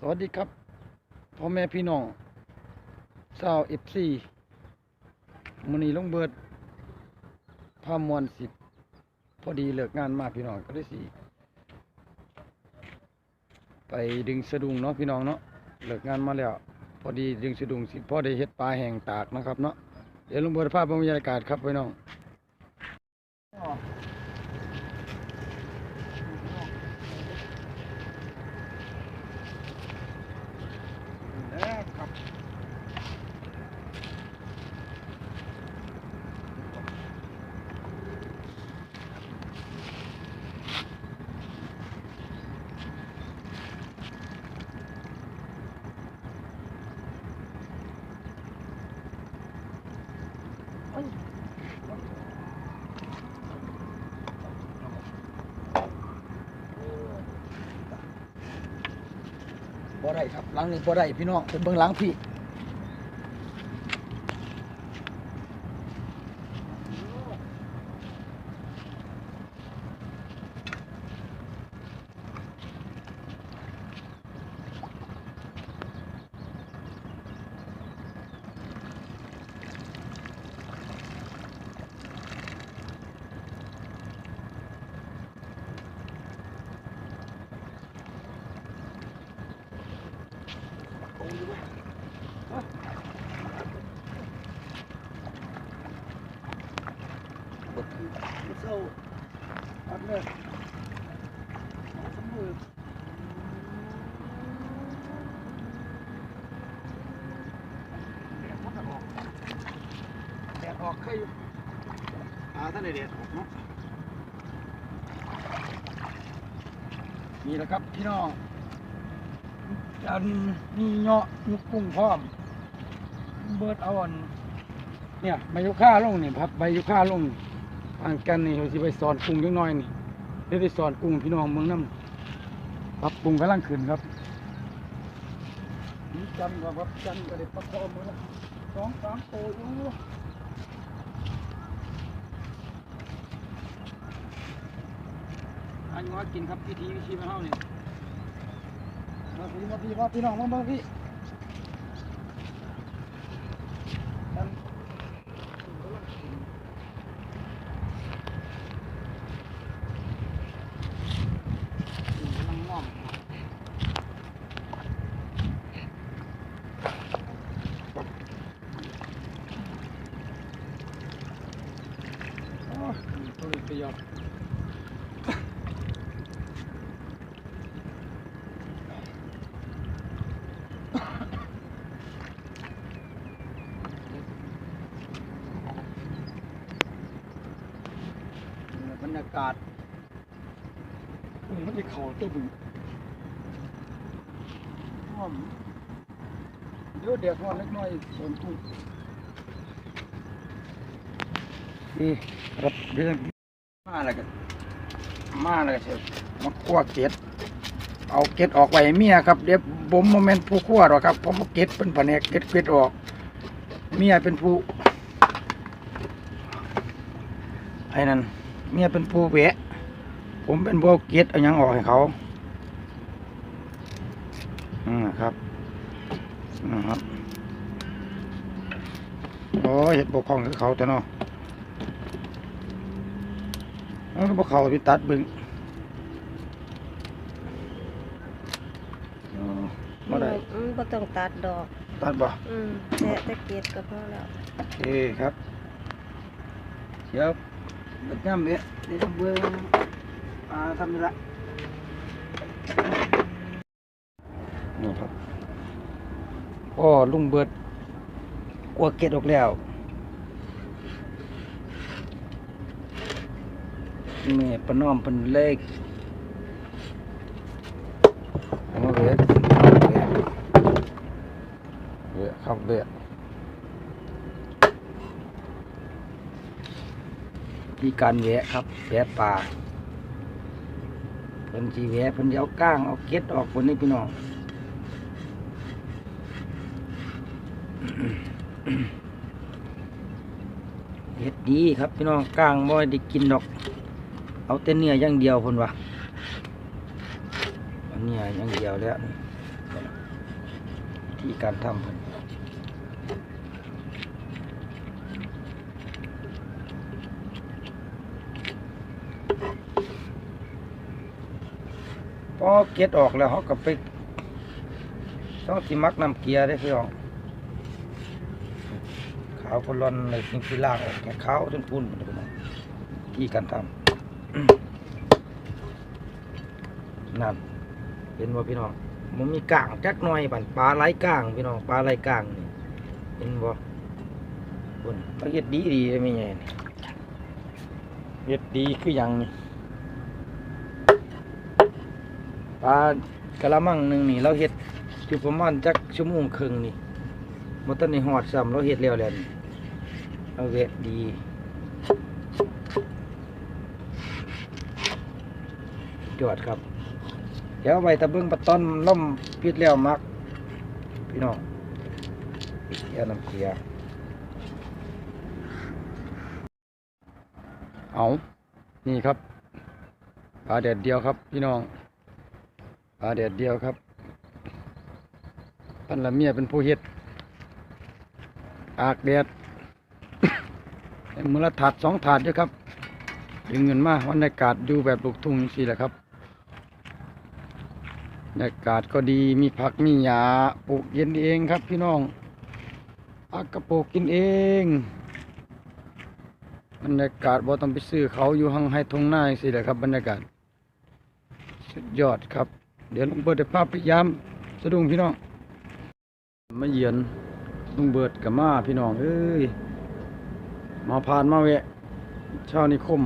สวัสดีครับพ่อแม่พี่น้องชาวเอฟซีมันนี้ลงเบิดพามวนสิบพอดีเลิกงานมาพี่น้องก็ได้สิไปดึงสะดุงเนาะพี่น้องเนาะเลิกงานมาแล้ว พอดีดึงสะดุงสิพ่อได้เฮ็ดปลาแห้งตากนะครับเนาะเดี๋ยวลงเบิดภาพบรรยากาศครับพี่น้อง บ่ได้ครับหลังนี้บ่ได้พี่น้องเป็นเบื้องหลังพี่ บดคือ เศร้าอัดเลยสมบูรณ์แดดออกแดดออกเคยอยู่อ่าท่านเด็ดเนาะนี่แหละครับพี่น้องจันมีเงาะยุกกุ้งพร้อม เบิดเอาอันเนี่ยใบยุค่าลงเนี่ครับใบยุค่าลง อ่างกันนี่เราสิไปสอนกุ้งจังน้อยนี่เดี๋ยวไปสอนกุ้งพี่น้องเมืองน้ำปรับปรุงกำลังขึ้นครับนี่จันครับครับจันก็ได้ประกอบมือละสองสามโตอยู่อันงอกินครับพิธีวิธีมาเฮานี่มาพี่มาพี่มาพี่น้องมาเบิ่งพี่จัน กำลังง่อมโอ้ยตัวเล็กไปยอดนี่ บรรยากาศมันจะเข่าตัวบึงหอมเดี๋ยวแดดร้อนเล็กน้อยฝนตุ้งนี่รับเรื่องมาอะไรกันมาอะไรกันเถอะมาคั่วเกล็ด เอาเก็ดออกไว้เมียครับเดี๋ยวผมโมเมนต์ผู้คั่วหรอกครับผมเอาเก็ดเป็นผนกเก็ดเก็ดออกเมียเป็นผู้ไอ้นั่นเมียเป็นผู้แวะผมเป็นพวกเกียรเอายังออกให้เขาอืมครับนะครับโอ้เห็ดบกคลองกับเขาแต่เนาะแล้วก็บกเขาไปตัดบึงอ๋อมาได้ อืมบ่ ต้องตัดดอก ตัดบ่อืมแค่ตะเกียบก็พอแล้ว โอเคครับเดี๋ยวเบิดน้ำเนี่ยเดี๋ยวจะเบิ่งอ่าทำนี่ละนี่ครับพ่อลุงเบิดกลัวเกล็ดออกแล้วแม่ปะน้อมเป็นเล็กเอามาเวะ เวะครับเวะที่การแวะครับแวะป่าเพิ่นสีแวะเพิ่นสิเอาก้างเอาเก็ดออกคนนี้พี่น้องเฮ็ดดีครับพี่น้องก้างบ่ได้กินดอก เอาแต่เนื้ออย่างเดียวเพิ่นว่าเอาเนื้ออย่างเดียวแล้วนี่การทำเพิ่น พอเก็ดออกแล้วเขาก็ไปต้องสิมักนำเกียร์ได้พี่น้องขาวพลอนเลยสิ่งที่ล่างออกแค่ขาวจนพุ่นหมดเลยพี่น้องที่การทำนั่นเห็นว่าพี่น้องมันมีก่างจักหน่อยบันปลาไหลก่างพี่น้องปลาไหลก่างนี่เห็นบ่คนเขาเฮ็ดดีดีได้ไมไงนี่เฮ็ดดีคือยังนี่ ปลากะละมังหนึ่งนี่เราเฮ็ดอยู่ประมาณจักชั่วโมงครึ่งนี่บ่ทันได้ฮอดซ้ำเราเฮ็ดแล้วแล้วนี่เราเฮ็ดดียอดครับ เดี๋ยวไปตะเบิ้งปะต้นล่มพิษแล้วมัก พี่น้องเดี๋ยวน้ำเกลือเอานี่ครับปลาแดดเดียวครับ พี่น้อง ปลาแดดเดียวครับปันละเมียเป็นผู้เฮ็ด อากแดดมือละถาดสองถาดด้วยครับ ดึงเงินมาบรรยากาศอยู่แบบลูกทุ่งสิแหละครับบรรยากาศก็ดีมีผักมีหญ้าปลูกเย็นเองครับ พี่น้องอักกระปลูกกินเองบรรยากาศบ่ต้องไปซื้อเขาอยู่ห้างให้ทงหน้าสิแหละครับ บรรยากาศ สุดยอดครับ เดี๋ยวลุงเบิดได้ภาพพยายามสะดุ้งพี่น้องมาเยือนลุงเบิดกับมาพี่น้องเอ้ยมาผ่านมาแวะชาวนิคม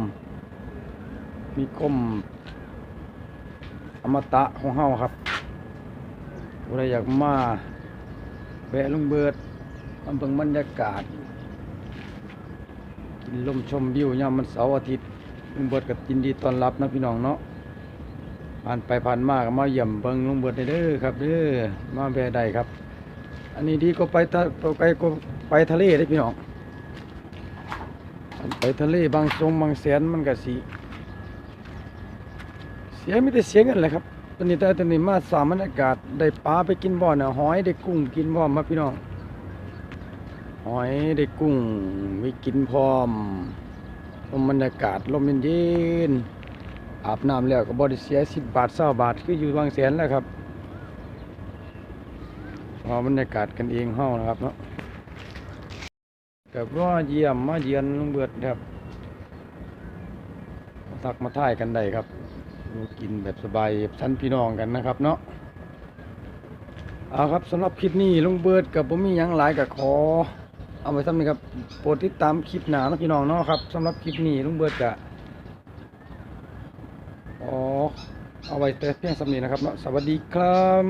นิคม อมตะของเฮาครับผู้ใดอยากมาแวะลุงเบิดมาเบิ่งบรรยากาศ กินลมชมวิวยามมันเสาร์อาทิตย์ลุงเบิดก็ยินดีต้อนรับนะพี่น้องเนาะ ผ่านไปผ่านมากมาเยี่ยมเบิงลุงเบิดได้เด้อครับเด้อมาแวะได้ครับ อันนี้ดีก็ไปทะไปก็ไปทะเลได้พี่น้องไปทะเลบางทรงบางแสนมันก็สิเสียไม่ได้เสียเงินเลยครับตอนนี้แต่ตอนนี้มาสามบรรยากาศได้ปลาไปกินบ่อนะหอยได้กุ้งกินพร้อมครับพี่น้องหอยได้กุ้งมีกินพร้อมลมบรรยากาศลมเย็นๆ อาบน้ำแล้วก็บริเสียสิบบาทเศร้าบาทคืออยู่บางแสนแล้วครับพอบรรยากาศกันเองเฮานะครับเนาะกับว่าเยี่ยมมาเยือนลุงเบิดครับมาทักมาท่ายกันได้ครับกินแบบสบายชั้นพี่น้องกันนะครับเนาะเอาครับสำหรับคลิปนี้ลุงเบิดกับผมมียังหลายกับขอ เอาไว้ซ้ำนี้ครับโปรดติดตามคลิปหนานะพี่น้องเนาะครับสำหรับคลิปนี้ลุงเบิดจะอ๋อเอา ไว้แต่เพียงสำนีนะครับเนาะสวัสดีครับ